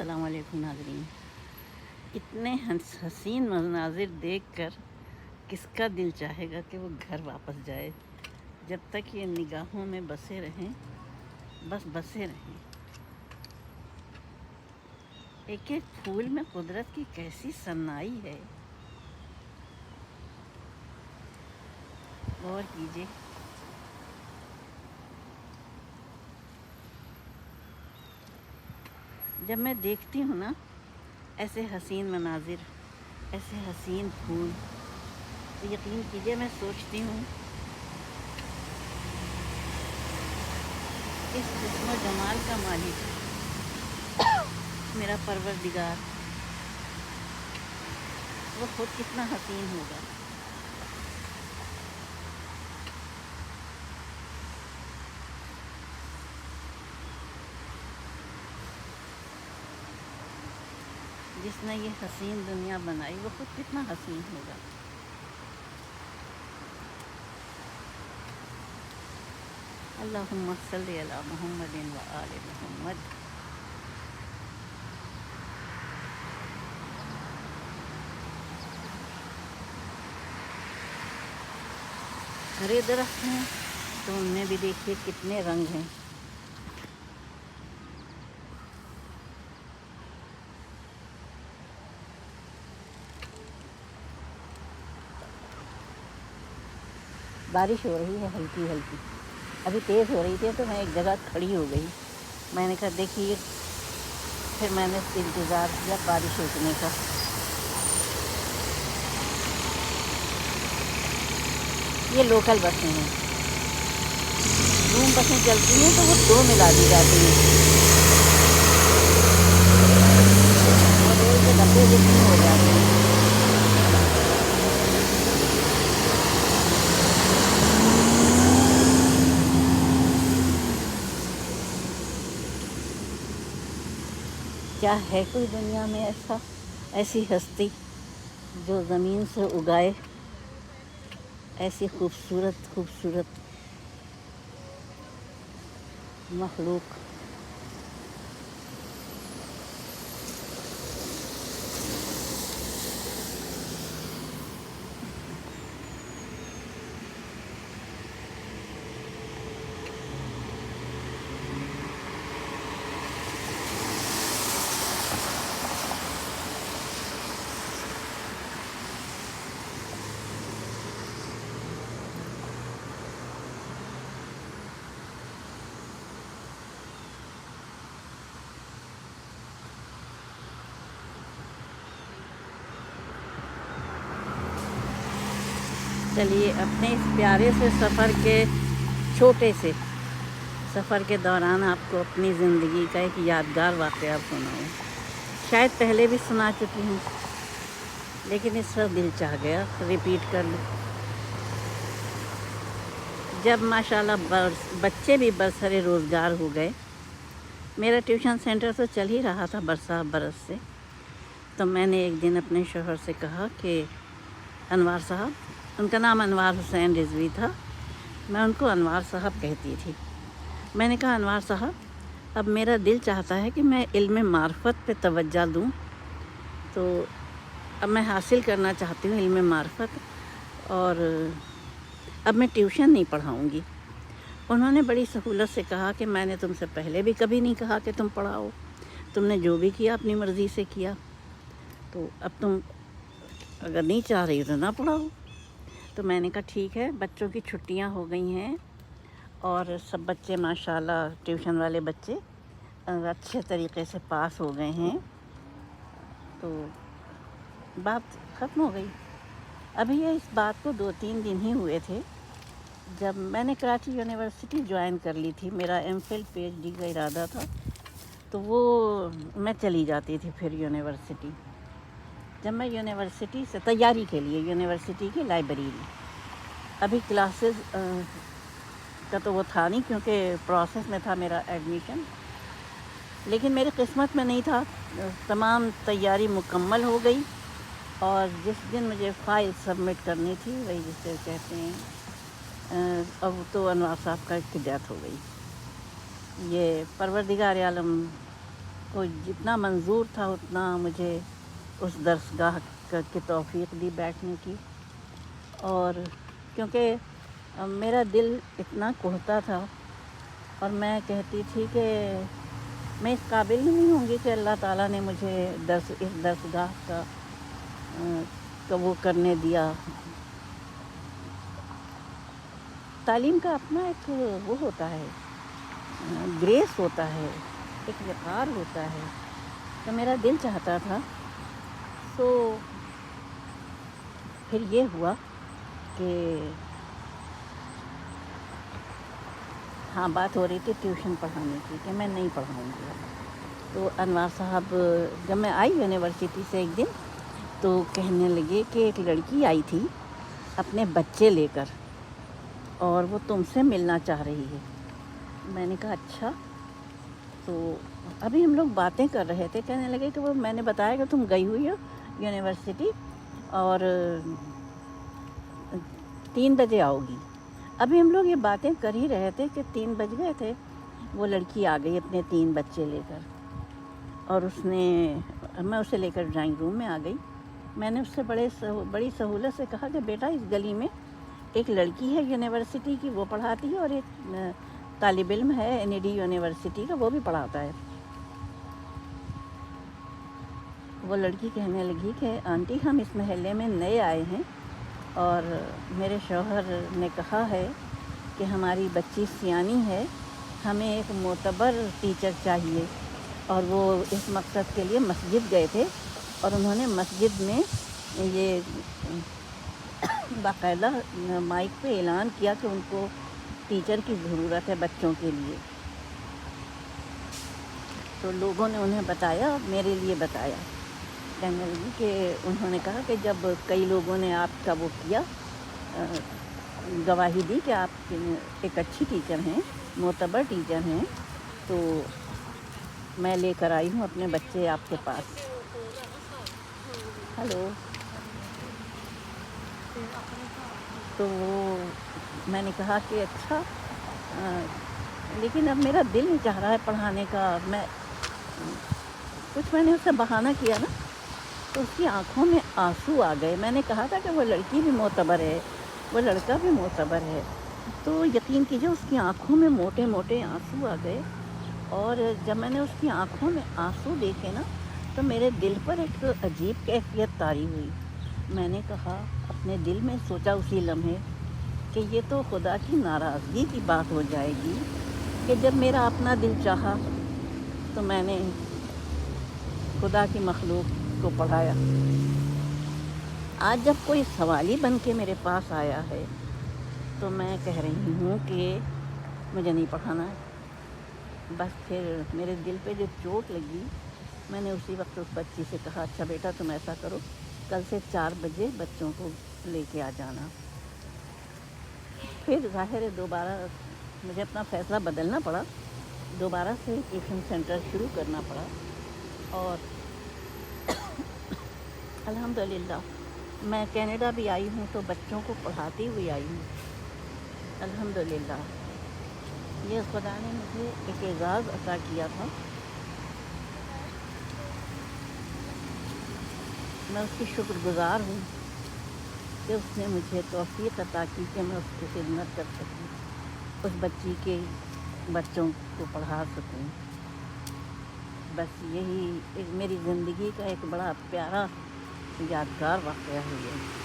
अस्सलाम वालेकुम नाजरीन इतने हंस- हसीन मनाजिर देखकर किसका दिल चाहेगा कि वो घर वापस जाए? जब तक ये निगाहों में बसे रहें, बस बसे रहें। एक एक फूल में कुदरत की कैसी सन्नाई है। गौर कीजिए। जब मैं देखती हूँ ना, ऐसे हसीन मनाजिर, ऐसे हसीन फूल तो यकीन कीजिए मैं सोचती हूँ, इस जिसम जमाल का मालिक, मेरा परवरदिगार, वो खुद कितना हसीन होगा। जिसने ये हसीन दुनिया बनाई, वो खुद कितना हसीन होगा। अल्लाहुम्मा सल्ली अला मुहम्मदिन व आले मुहम्मद। हरे दरख्त हैं तो उनमें भी देखिए कितने रंग हैं। बारिश हो रही है हल्की हल्की। अभी तेज़ हो रही थी तो मैं एक जगह खड़ी हो गई। मैंने कहा, देखिए। फिर मैंने इंतज़ार किया बारिश रुकने का। ये लोकल बसें हैं। रूम बसें चलती हैं तो वो दो मिला दी जाती हैं। और के डब्बे जितने हो जाते हैं। क्या है कोई दुनिया में ऐसा, ऐसी हस्ती जो ज़मीन से उगाए? ऐसी खूबसूरत खूबसूरत मखलूक। चलिए अपने इस प्यारे से सफ़र के छोटे से सफ़र के दौरान आपको अपनी ज़िंदगी का एक यादगार वाक़ सुनाऊँ। शायद पहले भी सुना चुकी हूँ, लेकिन इस पर दिल चाह गया, रिपीट कर लूँ। जब माशाल्लाह बरस, बच्चे भी बरसरे रोज़गार हो गए, मेरा ट्यूशन सेंटर तो चल ही रहा था बरसा बरस से तो मैंने एक दिन अपने शोहर से कहा कि अनवार साहब। उनका नाम अनवार हुसैन रिजवी था। मैं उनको अनवार साहब कहती थी। मैंने कहा, अनवार साहब, अब मेरा दिल चाहता है कि मैं इल्म मार्फत पे तवज्जो दूँ। तो अब मैं हासिल करना चाहती हूँ इल्म मार्फत और अब मैं ट्यूशन नहीं पढ़ाऊँगी। उन्होंने बड़ी सहूलत से कहा कि मैंने तुमसे पहले भी कभी नहीं कहा कि तुम पढ़ाओ। तुमने जो भी किया, अपनी मर्ज़ी से किया। तो अब तुम अगर नहीं चाह रही तो ना पढ़ाओ। तो मैंने कहा, ठीक है, बच्चों की छुट्टियाँ हो गई हैं और सब बच्चे, माशाल्लाह, ट्यूशन वाले बच्चे अच्छे तरीके से पास हो गए हैं। तो बात ख़त्म हो गई। अभी ये इस बात को दो तीन दिन ही हुए थे, जब मैंने कराची यूनिवर्सिटी ज्वाइन कर ली थी। मेरा M Phil P H D का इरादा था तो वो मैं चली जाती थी फिर यूनिवर्सिटी। जब मैं यूनिवर्सिटी से, तैयारी के लिए यूनिवर्सिटी की लाइब्रेरी अभी क्लासेस का तो वो था नहीं क्योंकि प्रोसेस में था मेरा एडमिशन लेकिन मेरी किस्मत में नहीं था। तमाम तैयारी मुकम्मल हो गई और जिस दिन मुझे फ़ाइल सबमिट करनी थी, वही जिसे कहते हैं अब तो अनवार साहब का की डेथ हो गई। ये परवरदिगार आलम को जितना मंजूर था, उतना मुझे उस दरसगाह क- तौफीक दी बैठने की। और क्योंकि मेरा दिल इतना कोहता था और मैं कहती थी कि मैं इस काबिल नहीं होंगी कि अल्लाह ताला ने मुझे दर्स, इस दरसगाह का का वो करने दिया। तालीम का अपना एक वो होता है ग्रेस होता है, एक वक़ार होता है। तो मेरा दिल चाहता था तो फिर ये हुआ कि हाँ बात हो रही थी ट्यूशन पढ़ाने की कि मैं नहीं पढ़ाऊँगी तो अनवार साहब, जब मैं आई यूनिवर्सिटी से एक दिन तो कहने लगे कि एक लड़की आई थी अपने बच्चे लेकर और वो तुमसे मिलना चाह रही है। मैंने कहा अच्छा। तो अभी हम लोग बातें कर रहे थे। कहने लगे कि वो मैंने बताया कि तुम गई हुई हो। यूनिवर्सिटी और तीन बजे आओगी। अभी हम लोग ये बातें कर ही रहे थे कि तीन बज गए थे, वो लड़की आ गई अपने तीन बच्चे लेकर और उसने, मैं उसे लेकर ड्राइंग रूम में आ गई। मैंने उससे बड़े बड़ी सहूलत से कहा कि बेटा इस गली में एक लड़की है यूनिवर्सिटी की, वो पढ़ाती है और एक तालब इल्म है, एन यूनिवर्सिटी का, वो भी पढ़ाता है। वो लड़की कहने लगी कि, आंटी, हम इस महल्ले में नए आए हैं और मेरे शोहर ने कहा है कि हमारी बच्ची सियानी है, हमें एक मोतबर टीचर चाहिए। और वो इस मकसद के लिए मस्जिद गए थे और उन्होंने मस्जिद में ये बाकायदा माइक पे ऐलान किया कि उनको टीचर की ज़रूरत है बच्चों के लिए। तो लोगों ने उन्हें बताया मेरे लिए बताया। कहने लगी कि उन्होंने कहा कि जब कई लोगों ने आपका वो किया गवाही दी कि आप एक अच्छी टीचर हैं मोतबर टीचर हैं तो मैं लेकर आई हूँ अपने बच्चे आपके पास। हेलो। तो मैंने कहा कि अच्छा अ, लेकिन अब मेरा दिल नहीं चाह रहा है पढ़ाने का। मैं कुछ मैंने उससे बहाना किया ना तो उसकी आँखों में आँसू आ गए। मैंने कहा था कि वो लड़की भी मोतबर है, वो लड़का भी मोतबर है। तो यकीन कीजिए, उसकी आँखों में मोटे मोटे आँसू आ गए। और जब मैंने उसकी आँखों में आँसू देखे ना तो मेरे दिल पर एक अजीब कैफियत तारी हुई। मैंने कहा, अपने दिल में सोचा उसी लम्हे कि ये तो खुदा की नाराज़गी की बात हो जाएगी कि जब मेरा अपना दिल चाहा तो मैंने खुदा की मखलूक को पढ़ाया। आज जब कोई सवाली बन के मेरे पास आया है तो मैं कह रही हूँ कि मुझे नहीं पढ़ाना है। बस फिर मेरे दिल पे जो चोट लगी, मैंने उसी वक्त उस बच्ची से कहा अच्छा बेटा, तुम ऐसा करो, कल से चार बजे बच्चों को लेके आ जाना। फिर ज़ाहिर है दोबारा मुझे अपना फ़ैसला बदलना पड़ा। दोबारा से ट्यूशन सेंटर शुरू करना पड़ा और अल्हम्दुलिल्लाह, मैं कनाडा भी आई हूँ तो बच्चों को पढ़ाती हुई आई हूँ। अल्हम्दुलिल्लाह ये खुदा ने मुझे एक एज़ाज़ अदा किया था। मैं उसकी शुक्रगुज़ार हूँ कि उसने मुझे तोफ़ी अता की कि मैं उसकी खिदमत कर सकूँ, उस बच्ची के बच्चों को पढ़ा सकूँ। बस यही एक मेरी ज़िंदगी का एक बड़ा प्यारा यादगार वाक़ है है